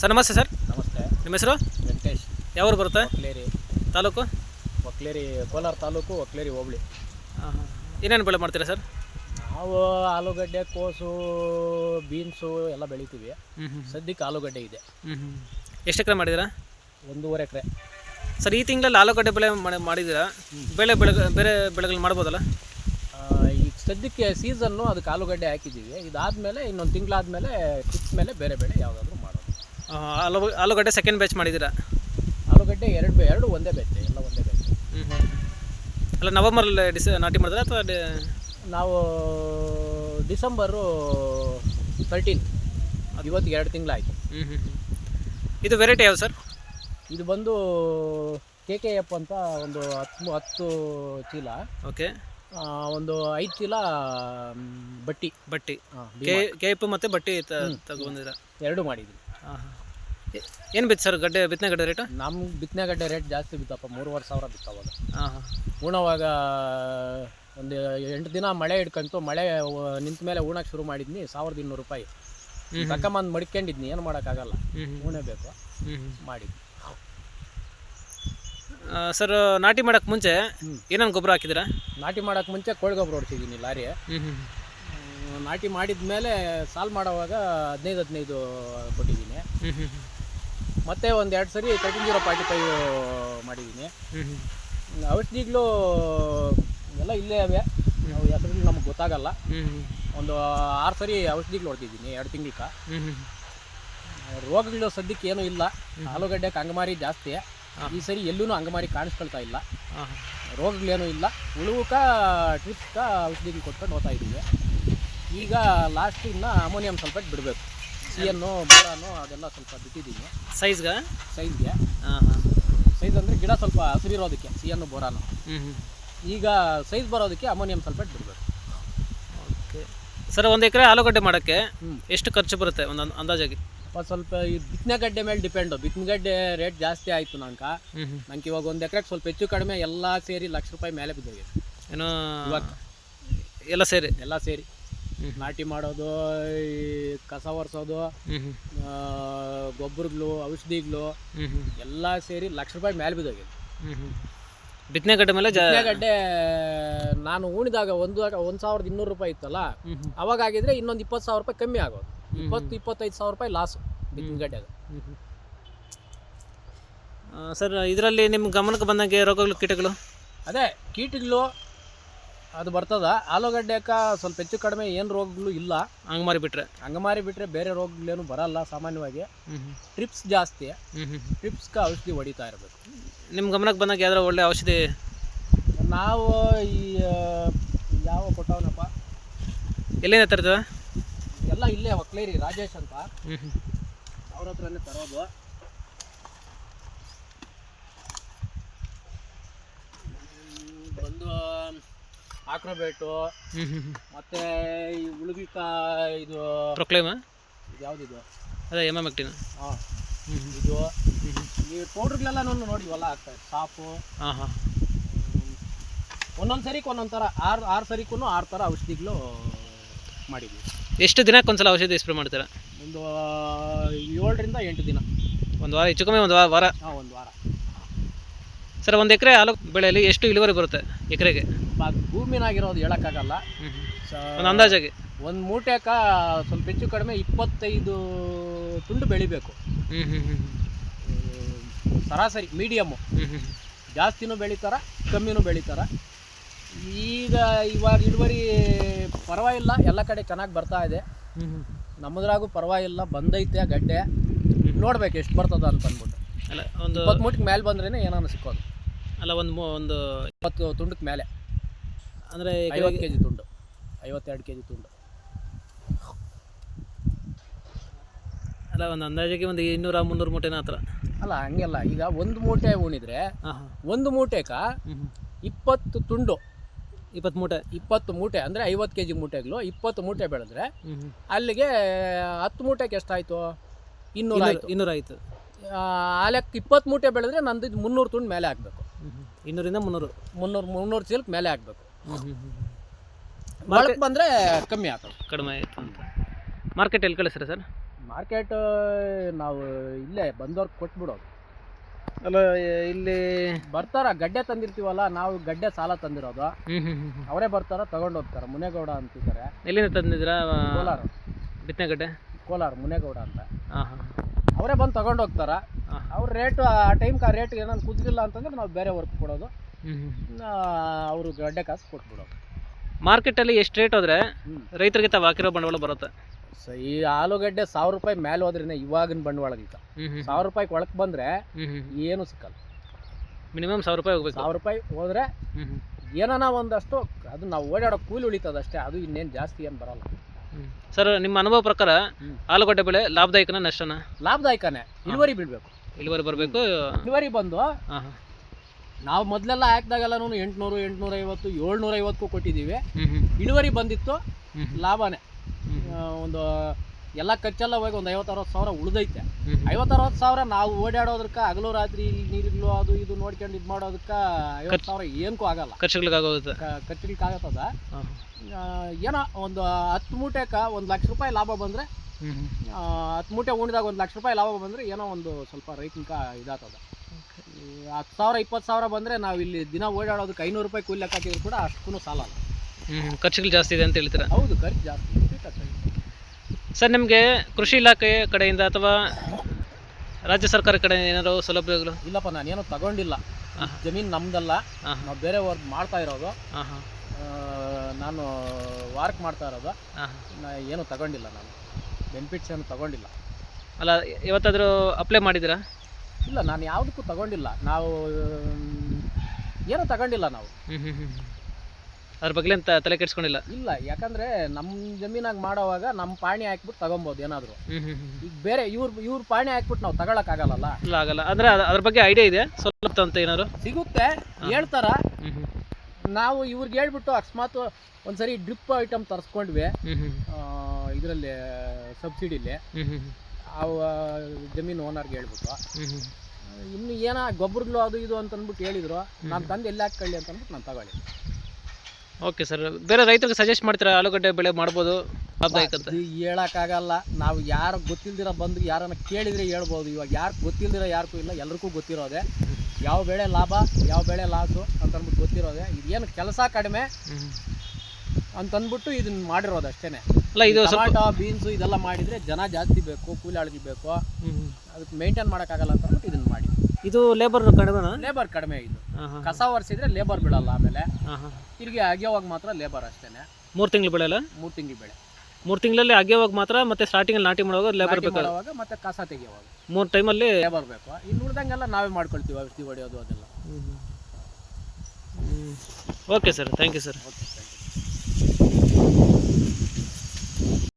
Sir ನಮಸ್ತೆ sir. ನಮಸ್ತೆ. ನಿಮ್ಮ ಹೆಸರು? ವೆಂಕಟೇಶ್. ಯಾವ್ರು ಬರುತ್ತೆ? ಒಕ್ಲೇರಿ. ತಾಲೂಕು? ಒಕ್ಲೇರಿ ಕೋಲಾರ ತಾಲೂಕು ಒಕ್ಲೇರಿ ಹೋಬಳಿ. ಏನೇನು ಬೆಳೆ ಮಾಡ್ತೀರಾ ಸರ್? ನಾವು ಆಲೂಗಡ್ಡೆ ಕೋಸು ಬೀನ್ಸು ಎಲ್ಲ ಬೆಳಿತೀವಿ. ಸದ್ಯಕ್ಕೆ ಆಲೂಗಡ್ಡೆ ಇದೆ. ಎಷ್ಟು ಎಕರೆ ಮಾಡಿದ್ದೀರಾ? ಒಂದೂವರೆ ಎಕರೆ. ಸರ್ ಈ ತಿಂಗಳಲ್ಲಿ ಆಲೂಗಡ್ಡೆ ಬೆಳೆ ಮಾಡಿ- ಮಾಡಿದ್ದೀರಾ? ಬೆಳೆ ಬೆಳೆ ಬೇರೆ ಬೆಳೆಗಳು ಮಾಡ್ಬೋದಲ್ಲ? ಈಗ ಸದ್ಯಕ್ಕೆ ಸೀಸನ್ನು ಅದಕ್ಕೆ ಆಲೂಗಡ್ಡೆ ಹಾಕಿದ್ದೀವಿ. ಇದಾದಮೇಲೆ ಇನ್ನೊಂದು ತಿಂಗಳಾದಮೇಲೆ ಕಿತ್ತ ಮೇಲೆ ಬೇರೆ ಬೆಳೆ ಯಾವುದಾದ್ರೂ. ಆಲೂ ಆಲೂಗಡ್ಡೆ ಸೆಕೆಂಡ್ ಬ್ಯಾಚ್ ಮಾಡಿದ್ದೀರಾ? ಆಲೂಗಡ್ಡೆ ಎರಡು ಬೆ- ಎರಡು ಒಂದೇ ಬ್ಯಾಚ್ ಎಲ್ಲ ಒಂದೇ ಬ್ಯಾಚ್ ಹ್ಞೂ ಹ್ಞೂ ಅಲ್ಲ ನವಂಬರಲ್ಲಿ ಡಿಸ ನಾಟಿ ಮಾಡಿದ್ರೆ ಅಥವಾ ನಾವು ಡಿಸೆಂಬರು ತರ್ಟೀನ್ ಇವತ್ತು ಎರಡು ತಿಂಗಳಾಯಿತು. ಹ್ಞೂ ಹ್ಞೂ ಹ್ಞೂ. ಇದು ವೆರೈಟಿ ಯಾವ್ದು ಸರ್ ಇದು ಬಂದು ಕೆ ಕೆ ಎಫ್ ಅಂತ ಒಂದು ಹತ್ತು ಹತ್ತು ಚೀಲ. ಓಕೆ ಆ, ಒಂದು ಐದು ಚೀಲ ಮ್, ಬಟ್ಟಿ. ಬಟ್ಟಿ. K K. ಕೇಪು ಮತ್ತು ಬಟ್ಟಿ ತಗೊಂಡಿದ್ದೀರಾ? ಎರಡು ಮಾಡಿದ್ವಿ ಹಾಂ ಹಾಂ ಏನು ಬಿತ್ತು ಸರ್ ಗಡ್ಡೆ ಬಿತ್ತನೆ ಗಡ್ಡೆ ರೇಟು? ನಮ್ಮ ಬಿತ್ತನೆಗಡ್ಡೆ ರೇಟ್ ಜಾಸ್ತಿ ಬಿತ್ತಪ್ಪ ಮೂರುವರೆ ಸಾವಿರ ಬಿತ್ತವಾಗ ಹಾಂ ಹಾಂ. ಉಣವಾಗ ಒಂದು ಎಂಟು ದಿನ ಮಳೆ ಹಿಡ್ಕಂತು ಮಳೆ ನಿಂತ ಮೇಲೆ ಉಣಕ್ಕೆ ಶುರು ಮಾಡಿದ್ನಿ ಸಾವಿರದ ಇನ್ನೂರು ರೂಪಾಯಿ. ಹ್ಮ್. ತಕೊಂಬಂದು ಮಡ್ಕೊಂಡಿದ್ನಿ ಏನು ಮಾಡೋಕ್ಕಾಗಲ್ಲ. ಉಣೆ ಬೇಕು. ಮಾಡಿದ್ವಿ ಸರ್ ನಾಟಿ ಮಾಡೋಕ್ಕೆ ಮುಂಚೆ. ಏನೇನು ಗೊಬ್ಬರ ಹಾಕಿದ್ರೆ ನಾಟಿ ಮಾಡೋಕೆ ಮುಂಚೆ ಕೋಳಿ ಗೊಬ್ಬರ ಹೊಡ್ತಿದ್ದೀನಿ ಲಾರಿ ನಾಟಿ ಮಾಡಿದ ಮೇಲೆ ಸಾಲ್ ಮಾಡೋವಾಗ ಹದಿನೈದು ಹದಿನೈದು ಕೊಟ್ಟಿದ್ದೀನಿ. ಮತ್ತೆ ಒಂದು ಎರಡು ಸರಿ ತರ್ಟಿನ್ ಜೀರೋ ಫಾರ್ಟಿ ಫೈವ್ ಮಾಡಿದ್ದೀನಿ ಔಷಧಿಗಳು ಎಲ್ಲ ಇಲ್ಲೇ ಅವೆ ಅವು ಹೆಸರು ನಮ್ಗೆ ಗೊತ್ತಾಗಲ್ಲ. ಒಂದು ಆರು ಸರಿ ಔಷಧಿಗಳು ಹೊಡೆದಿದ್ದೀನಿ ಎರಡು ತಿಂಗ್ಳಕ್ಕೆ ರೋಗಗಳು ಸದ್ಯಕ್ಕೆ ಏನೂ ಇಲ್ಲ. ಆಲೂಗಡ್ಡೆ ಅಂಗಮಾರಿ ಜಾಸ್ತಿ. ಈ ಸರಿ ಎಲ್ಲೂ ಅಂಗಮಾರಿ ಕಾಣಿಸ್ಕೊಳ್ತಾ ಇಲ್ಲ. ರೋಗಗಳೇನೂ ಇಲ್ಲ. ಉಳುವಕ ಟ್ರಿಪ್ಸ್ಕ ಔಷಧಿಗಳು ಕೊಟ್ಕೊಂಡು ಹೋಗ್ತಾ ಇದ್ದೀವಿ. ಈಗ ಲಾಸ್ಟ್ ಇನ್ನು ಅಮೋನಿಯಂ ಸಲ್ಫೇಟ್ ಬಿಡಬೇಕು. ಸಿ ಎನ್ನು ಬೋರಾನು ಅದೆಲ್ಲ ಸ್ವಲ್ಪ ಬಿಟ್ಟಿದ್ದೀನಿ. ಸೈಜ್ಗೆ ಸೈಜ್ಗೆ ಹಾಂ ಹಾಂ. ಸೈಜ್ ಅಂದರೆ ಗಿಡ ಸ್ವಲ್ಪ ಹಸಿರಿರೋದಕ್ಕೆ ಸಿ ಎನ್ನು ಬೋರಾನು. ಹ್ಞೂ ಹ್ಞೂ ಈಗ ಸೈಜ್ ಬರೋದಕ್ಕೆ ಅಮೋನಿಯಂ ಸಲ್ಫೇಟ್ ಬಿಡಬೇಕು. ಓಕೆ ಸರ್ ಒಂದು ಎಕರೆ ಆಲೂಗಡ್ಡೆ ಮಾಡೋಕ್ಕೆ ಎಷ್ಟು ಖರ್ಚು ಬರುತ್ತೆ ಒಂದು ಅಂದ್- ಅಂದಾಜಾಗಿ? ಸ್ವಲ್ಪ ಈ ಬಿತ್ತನೆಗಡ್ಡೆ ಮೇಲೆ ಡಿಪೆಂಡು ಬಿತ್ತನೆಗಡ್ಡೆ ರೇಟ್ ಜಾಸ್ತಿ ಆಯಿತು ನಂಗೆ ನಂಗೆ ಇವಾಗ ಒಂದು ಎಕರೆಗೆ ಸ್ವಲ್ಪ ಹೆಚ್ಚು ಕಡಿಮೆ ಎಲ್ಲ ಸೇರಿ ಲಕ್ಷ ರೂಪಾಯಿ ಮೇಲೆ ಬಿದ್ದೋಗಿದೆ. ಏನೋ ಇವಾಗ ಎಲ್ಲ ಸೇರಿ? ಎಲ್ಲ ಸೇರಿ. ನಾಟಿ ಮಾಡೋದು ಈ ಕಸ ಒರೆಸೋದು ಗೊಬ್ಬರಗಳು ಔಷಧಿಗಳು ಎಲ್ಲ ಸೇರಿ ಲಕ್ಷ ರೂಪಾಯಿ ಮೇಲೆ ಬಿದ್ದೋಗಿದೆ. ಬಿತ್ತನೆ ಗಡ್ಡೆ ಮೇಲೆ ಗಡ್ಡೆ ನಾನು ಉಣಿದಾಗ ಒಂದು ಒಂದು ಸಾವಿರದ ಇನ್ನೂರು ರೂಪಾಯಿ ಇತ್ತಲ್ಲ ಅವಾಗ ಆಗಿದ್ರೆ ಇನ್ನೊಂದು ಇಪ್ಪತ್ತು ಸಾವಿರ ರೂಪಾಯಿ ಕಮ್ಮಿ ಆಗೋದು. ಇಪ್ಪತ್ತು ಇಪ್ಪತ್ತೈದು ಸಾವಿರ ರೂಪಾಯಿ ಲಾಸು ಬಿತ್ತನೆಗಡ್ಡೆಗೆ ಸರ್ ಇದರಲ್ಲಿ ನಿಮ್ಮ ಗಮನಕ್ಕೆ ಬಂದಂಗೆ ರೋಗಗಳು ಕೀಟಗಳು? ಅದೇ ಕೀಟಗಳು ಅದು ಬರ್ತದ. ಆಲೂಗಡ್ಡೆಕ ಸ್ವಲ್ಪ ಹೆಚ್ಚು ಕಡಿಮೆ ಏನು ರೋಗಗಳು ಇಲ್ಲ. ಹಂಗೆ ಮಾರಿ ಬಿಟ್ರೆ? ಮಾರಿ ಬಿಟ್ಟರೆ ಬೇರೆ ರೋಗಗಳೇನು ಬರಲ್ಲ ಸಾಮಾನ್ಯವಾಗಿ. ಟ್ರಿಪ್ಸ್ ಜಾಸ್ತಿ. ಟ್ರಿಪ್ಸ್ಗೆ ಔಷಧಿ ಹೊಡಿತಾ ಇರಬೇಕು. ನಿಮ್ಮ ಗಮನಕ್ಕೆ ಬಂದಾಗ ಯಾವ್ದಾರ ಒಳ್ಳೆ ಔಷಧಿ? ನಾವು ಈ ಯಾವ ಕೊಟ್ಟವನಪ್ಪ? ಎಲ್ಲಿಂದ ತರ್ತದ? ಎಲ್ಲ ಇಲ್ಲೇ ಒಕ್ಲೇರಿ ರಾಜೇಶ್ ಅಂತ. ಅವ್ರ ಹತ್ರನೇ ತರೋದು ಹ್ಮ್, ಬಂದು ಆಕ್ರೋಬೇಟು ಮತ್ತೆ ಈ ಉಳುಗಿಕ ಇದು ಪ್ರೊಕ್ಲೇಮ ಇದು ಯಾವ್ದಿದು ಅದೇ ಎಂ ಎಂ ಎಕ್ಟಿನ ಹಾಂ. ಇದು. ಈ ಪೌಡ್ರ್ಗಳೆಲ್ಲ ನೋಡಿವಲ್ಲ ಆಗ್ತದೆ ಸಾಪು. ಹಾಂ ಹಾಂ. ಒಂದೊಂದು ಸರಿಕ್ ಒಂದೊಂದು ಥರ ಆರು ಆರು ಸರಿಕೂ ಆರು ಥರ ಔಷಧಿಗಳು ಮಾಡಿದ್ವಿ. ಎಷ್ಟು ದಿನಕ್ಕೆ ಒಂದ್ಸಲ ಔಷಧಿ ಸ್ಪ್ರೇ ಮಾಡ್ತೀರಾ? ಒಂದು ಏಳರಿಂದ ಎಂಟು ದಿನ. ಒಂದು ವಾರ ಹೆಚ್ಚು ಕಮ್ಮಿ ಒಂದು ವಾರ ವಾರ. ಹಾಂ ಒಂದು ವಾರ. ಸರ್ ಒಂದು ಎಕರೆ ಆಲೂ ಬೆಳೆಯಲ್ಲಿ ಎಷ್ಟು ಇಳುವರಿ ಬರುತ್ತೆ ಎಕರೆಗೆ? ಭೂಮಿನಾಗಿರೋದು ಹೇಳೋಕ್ಕಾಗಲ್ಲ. ಒಂದು ಅಂದಾಜಾಗಿ. ಒಂದು ಮೂಟೆಕ ಸ್ವಲ್ಪ ಹೆಚ್ಚು ಕಡಿಮೆ ಇಪ್ಪತ್ತೈದು ತುಂಡು ಬೆಳಿಬೇಕು. ಸರಾಸರಿ ಮೀಡಿಯಮ್ಮು ಜಾಸ್ತಿನೂ ಬೆಳಿತಾರ ಕಮ್ಮಿನೂ ಬೆಳಿತಾರ. ಈಗ ಇವಾಗ ಇಳುವರಿ ಪರವಾಗಿಲ್ಲ ಎಲ್ಲ ಕಡೆ ಚೆನ್ನಾಗಿ ಬರ್ತಾ ಇದೆ. ನಮ್ಮದ್ರಾಗೂ ಪರವಾಗಿಲ್ಲ ಬಂದೈತೆ ಗಡ್ಡೆ. ನೋಡ್ಬೇಕು ಎಷ್ಟು ಬರ್ತದ ಅಂತ ಅಂದ್ಬಿಟ್ಟು ಅಲ್ಲ ಒಂದು ಇಪ್ಪತ್ತು ಮೂಟಕ್ಕೆ ಮೇಲೆ ಬಂದ್ರೇ ಏನಾನ ಸಿಕ್ಕೋದು. ಅಲ್ಲ ಒಂದು ಒಂದು ಇಪ್ಪತ್ತು ತುಂಡಕ್ಕೆ ಮೇಲೆ ಅಂದರೆ ಐವತ್ತು ಕೆ ಜಿ ತುಂಡು. ಐವತ್ತೆರಡು ಕೆ ಜಿ ತುಂಡು. ಅಲ್ಲ ಒಂದು ಅಂದಾಜಿಗೆ ಒಂದು ಇನ್ನೂರ ಮುನ್ನೂರು ಮೂಟೆನ ಹತ್ರ. ಅಲ್ಲ ಹಂಗೆಲ್ಲ. ಈಗ ಒಂದು ಮೂಟೆ ಉಣಿದ್ರೆ ಒಂದು ಮೂಟೆಕ ಇಪ್ಪತ್ತು ತುಂಡು. ಇಪ್ಪತ್ತು ಮೂಟೆ. ಇಪ್ಪತ್ತು ಮೂಟೆ ಅಂದರೆ ಐವತ್ತು ಕೆ ಜಿ ಮೂಟೆಗಳು ಇಪ್ಪತ್ತು ಮೂಟೆ ಬೆಳೆದ್ರೆ ಅಲ್ಲಿಗೆ ಹತ್ತು ಮೂಟೆಗೆ ಎಷ್ಟಾಯಿತು? ಇನ್ನೂರು ಆಯಿತು. ಇನ್ನೂರು ಆಯಿತು. ಆ ಲೆಕ್ಕ ಇಪ್ಪತ್ತು ಮೂಟೆ ಬೆಳೆದ್ರೆ ನಂದು ಮುನ್ನೂರು ತುಂಡು ಮೇಲೆ ಹ್ಞೂ ಇನ್ನೂರಿಂದ ಮುನ್ನೂರು. ಮುನ್ನೂರು ಮುನ್ನೂರು ಚೀಲಕ್ಕೆ ಮೇಲೆ ಹಾಕಬೇಕು ಹ್ಞೂ ಬಂದರೆ ಕಮ್ಮಿ ಆಯ್ತು ಕಡಿಮೆ ಆಯಿತು ಅಂತ ಮಾರ್ಕೆಟ್ ಎಲ್ಲಿ ಕಳಿಸ್ರಿ ಸರ್ ಮಾರ್ಕೆಟ್ ನಾವು ಇಲ್ಲೇ ಬಂದವ್ರಿಗೆ ಕೊಟ್ಬಿಡೋದು ಅಲ್ಲ ಇಲ್ಲಿ ಬರ್ತಾರ ಗಡ್ಡೆ ತಂದಿರ್ತೀವಲ್ಲ ನಾವು ಗಡ್ಡೆ ಸಾಲ ತಂದಿರೋದು. ಅವರೇ ಬರ್ತಾರ ತಗೊಂಡು ಹೋಗ್ತಾರೆ ಮುನೇಗೌಡ ಅಂತಿದ್ದಾರೆ ಎಲ್ಲಿಂದ ತಂದಿದ್ರಾ ಕೋಲಾರ ಬಿತ್ತನೆಗಡ್ಡೆ ಕೋಲಾರ ಮುನೇಗೌಡ ಅಂತ ಹಾಂ ಹಾಂ ಅವರೇ ಬಂದು ತಗೊಂಡು ಹೋಗ್ತಾರ. ಅವ್ರ ರೇಟು ಆ ಟೈಮ್ಗೆ ಆ ರೇಟ್ ಏನಾದ್ರು ಕುದಿಲ್ಲ ಅಂತಂದ್ರೆ ನಾವು ಬೇರೆ ವರ್ಕ್ ಕೊಡೋದು ಅವರು ಗಡ್ಡೆ ಕಾಸು ಕೊಟ್ಬಿಡೋದು ಮಾರ್ಕೆಟಲ್ಲಿ ಎಷ್ಟು ರೇಟ್ ಹೋದ್ರೆ ರೈತರಿಗೆ ತಾವು ಹಾಕಿರೋ ಬಂಡವಾಳ ಬರುತ್ತೆ? ಸೊ ಈ ಆಲೂಗಡ್ಡೆ ಸಾವಿರ ರೂಪಾಯಿ ಮೇಲೆ ಹೋದ್ರೇನೆ ಇವಾಗಿನ ಹ್ಮ್ ಸಾವಿರ ರೂಪಾಯಿ ಒಳಕ್ ಬಂದರೆ ಏನು ಸಿಕ್ಕಲ್ಲ. ಮಿನಿಮಮ್ ಸಾವಿರ ರೂಪಾಯಿ ಹೋಗ್ಬೇಕು. ಸಾವಿರ ರೂಪಾಯಿ ಹೋದ್ರೆ ಏನಾನ ಒಂದಷ್ಟು ಅದು ನಾವು ಓಡಾಡೋ ಕೂಲಿ ಉಳಿತದಷ್ಟೇ ಅದು ಇನ್ನೇನು ಜಾಸ್ತಿ ಏನು ಬರಲ್ಲ. ಸರ್ ನಿಮ್ಮ ಅನುಭವ ಪ್ರಕಾರ ಆಲೂಗಡ್ಡೆ ಬೆಳೆ ಲಾಭದಾಯಕನ ನಷ್ಟನ? ಲಾಭದಾಯಕನೇ. ಇಳುವರಿ ಬಿಡ್ಬೇಕು ಇಳುವರಿ ಬರಬೇಕು. ಇಳುವರಿ ಬಂದು ನಾವು ಮೊದಲೆಲ್ಲ ಹಾಕಿದಾಗೆಲ್ಲ ಎಂಟುನೂರು ಎಂಟುನೂರ ಐವತ್ತು ಏಳ್ನೂರ ಐವತ್ತಕ್ಕೂ ಕೊಟ್ಟಿದ್ದೀವಿ ಇಳುವರಿ ಬಂದಿತ್ತು. ಲಾಭನೇ. ಒಂದು ಎಲ್ಲ ಖರ್ಚೆಲ್ಲ ಹೋಗಿ ಒಂದು ಐವತ್ತು ಅರವತ್ತು ಸಾವಿರ ಉಳಿದೈತೆ. ಐವತ್ತು ಅರವತ್ತು ಸಾವಿರ ನಾವು ಓಡಾಡೋದಕ್ಕೆ ಹಗಲು ರಾತ್ರಿ ನೀರಿಗ್ಲು ಅದು ಇದು ನೋಡ್ಕೊಂಡು ಇದು ಮಾಡೋದಕ್ಕೆ ಐವತ್ತು ಸಾವಿರ ಏನಕ್ಕೂ ಆಗಲ್ಲ. ಖರ್ಚುಗಳಿಗಾಗೋಗುತ್ತೆ. ಖರ್ಚುಗಳಿಗಾಗತ್ತದ ಏನೋ ಒಂದು ಹತ್ತು ಮೂಟೆಕ ಒಂದು ಲಕ್ಷ ರೂಪಾಯಿ ಲಾಭ ಬಂದರೆ. ಹತ್ತು ಮೂಟೆ ಉಣಿದಾಗ ಒಂದು ಲಕ್ಷ ರೂಪಾಯಿ ಲಾಭ ಬಂದರೆ ಏನೋ ಒಂದು ಸ್ವಲ್ಪ ರೈತನಿಕ ಇದಾಗ್ತದ ಹತ್ತು ಸಾವಿರ ಇಪ್ಪತ್ತು ಸಾವಿರ ಬಂದರೆ ನಾವು ಇಲ್ಲಿ ದಿನ ಓಡಾಡೋದಕ್ಕೆ ಐನೂರು ರೂಪಾಯಿ ಕೂಲಿ ಲೆಕ್ಕ ಹಾಕಿದ್ರು ಕೂಡ ಅಷ್ಟು ಸಾಲ ಅಲ್ಲ ಹ್ಮ್. ಖರ್ಚುಗಳು ಜಾಸ್ತಿ ಇದೆ ಅಂತ ಹೇಳ್ತೀರಾ? ಹೌದು ಖರ್ಚು ಜಾಸ್ತಿ. ಸರ್ ನಿಮಗೆ ಕೃಷಿ ಇಲಾಖೆ ಕಡೆಯಿಂದ ಅಥವಾ ರಾಜ್ಯ ಸರ್ಕಾರ ಕಡೆ ಏನಾದ್ರು ಸೌಲಭ್ಯಗಳು? ಇಲ್ಲಪ್ಪ ನಾನೇನು ತಗೊಂಡಿಲ್ಲ. ಹಾಂ. ಜಮೀನು ನಮ್ದಲ್ಲ. ಹಾಂ ನಾವು ಬೇರೆ ವರ್ಕ್ ಮಾಡ್ತಾ ಇರೋದು. ಹಾಂ ಹಾಂ ಆ, ನಾನು ವಾರ್ಕ್ ಮಾಡ್ತಾ ಇರೋದು. ಹಾಂ ನಾ ಏನು ತಗೊಂಡಿಲ್ಲ ನಾನು. ಬೆನಿಫಿಟ್ಸ್ ಏನು ತಗೊಂಡಿಲ್ಲ. ಅಲ್ಲ ಇವತ್ತಾದರೂ ಅಪ್ಲೈ ಮಾಡಿದ್ದೀರಾ? ಇಲ್ಲ ನಾನು ಯಾವುದಕ್ಕೂ ತಗೊಂಡಿಲ್ಲ. ನಾವು ಏನೋ ತಗೊಂಡಿಲ್ಲ ನಾವು. ಅದ್ರ ಬಗ್ಗೆ ಅಂತ ತಲೆ ಕೆಡ್ಸ್ಕೊಂಡಿಲ್ಲ? ಇಲ್ಲ ಯಾಕಂದ್ರೆ ನಮ್ಮ ಜಮೀನಾಗ ಮಾಡೋವಾಗ ನಮ್ಮ ಪಾಣಿ ಹಾಕ್ಬಿಟ್ಟು ತಗೊಬೋದು ಏನಾದರೂ. ಈಗ ಬೇರೆ ಇವ್ರ ಇವ್ರ ಪಾಣಿ ಹಾಕ್ಬಿಟ್ಟು ನಾವು ತಗೊಳಕ್ಕಾಗಲ್ಲ ಇಲ್ಲ ಆಗಲ್ಲ. ಅಂದ್ರೆ ಅದ್- ಅದ್ರ ಬಗ್ಗೆ ಐಡಿಯಾ ಇದೆ ಸ್ವಲ್ಪ ಅಂತ ಏನಾದ್ರು? ಸಿಗುತ್ತೆ ಹೇಳ್ತಾರ. ನಾವು ಇವ್ರಿಗೆ ಹೇಳ್ಬಿಟ್ಟು ಅಕಸ್ಮಾತ್ ಒಂದ್ಸರಿ ಡ್ರಿಪ್ ಐಟಮ್ ತರಿಸ್ಕೊಂಡ್ವಿ. ಇದರಲ್ಲಿ ಸಬ್ಸಿಡಿಲಿ. ಅವ ಜಮೀನು ಓನರ್ಗೆ ಹೇಳ್ಬಿಟ್ಟು ಇನ್ನು ಏನ ಗೊಬ್ಬರಗಳು ಅದು ಇದು ಅಂತ ಅಂದ್ಬಿಟ್ಟು ಹೇಳಿದ್ರು ನಾನು ತಂದು ಎಲ್ಲಿ ಹಾಕೊಳ್ಳಿ ಅಂತ ಅಂದ್ಬಿಟ್ಟು ನಾನು ತಗೊಳ್ಳಿ. ಓಕೆ ಸರ್ ಬೇರೆ ರೈತರಿಗೆ ಸಜೆಸ್ಟ್ ಮಾಡ್ತೀರಾ ಆಲೂಗಡ್ಡೆ ಬೆಳೆ ಮಾಡ್ಬೋದು? ಹೇಳಕ್ಕಾಗಲ್ಲ. ನಾವು ಯಾರು ಗೊತ್ತಿಲ್ದಿರ ಬಂದು ಯಾರನ್ನ ಕೇಳಿದ್ರೆ ಹೇಳ್ಬೋದು. ಇವಾಗ ಯಾರು ಗೊತ್ತಿಲ್ದಿರ ಯಾರಿಗೂ ಇಲ್ಲ ಎಲ್ರಿಗೂ ಗೊತ್ತಿರೋದೆ. ಯಾವ ಬೆಳೆ ಲಾಭ ಯಾವ ಬೆಳೆ ಲಾಸು ಅಂತ ಅಂದ್ಬಿಟ್ಟು ಗೊತ್ತಿರೋದೆ. ಇದೇನು ಕೆಲಸ ಕಡಿಮೆ. ಅಂತಂದ್ಬಿಟ್ಟು ಇದನ್ನ ಮಾಡಿರೋದು ಅಷ್ಟೇನೆ. ಅಲ್ಲ ಇದು ಸ್ವಲ್ಪ ಬೀನ್ಸ್ ಬೀನ್ಸು ಇದೆಲ್ಲ ಮಾಡಿದ್ರೆ ಜನ ಜಾಸ್ತಿ ಬೇಕು ಕೂಲಿ ಆಳ್ಗೆ ಬೇಕು. ಅದಕ್ಕೆ ಮೇಂಟೈನ್ ಮಾಡೋಕ್ಕಾಗಲ್ಲ ಅಂತ ಅಂದ್ಬಿಟ್ಟು ಇದನ್ನ ಮಾಡಿ ಇದು ಲೇಬರ್ ಕಡಿಮೆನಾ? ಲೇಬರ್ ಕಡಿಮೆ ಇದು. ಕಸ ಒರೆಸಿದ್ರೆ ಲೇಬರ್ ಬೀಳಲ್ಲ ಆಮೇಲೆ. ತಿರುಗಿ ಅಗೆಯೋವಾಗ ತಿರ್ಗಿ ಅಗಿಯೋವಾಗ ಮಾತ್ರ ಲೇಬರ್ ಅಷ್ಟೇನೆ. ಮೂರು ತಿಂಗಳು ಬೆಳೆಯಲ್ಲ? ಮೂರು ತಿಂಗಳು ಬೆಳೆ. ಮೂರು ತಿಂಗಳಲ್ಲಿ ಅಗೆಯುವಾಗ ಮಾತ್ರ ಮತ್ತೆ ಸ್ಟಾರ್ಟಿಂಗಲ್ಲಿ ನಾಟಿ ಮಾಡುವಾಗ ಲೇಬರ್ ನಾಟಿ ಬೇಕು ಮಾಡುವಾಗ ಮತ್ತೆ ಕಸ ತೆಗೆಯೋವಾಗ. ಮೂರು ಟೈಮಲ್ಲಿ ಲೇಬರ್ ಬೇಕು. ಇನ್ನು ಉಳ್ದಂಗೆಲ್ಲ ನಾವೇ ಮಾಡ್ಕೊಳ್ತೀವಿ ಔಷಧಿ ಹೊಡೆಯೋದು ಅದೆಲ್ಲ. Okay sir thank you sir okay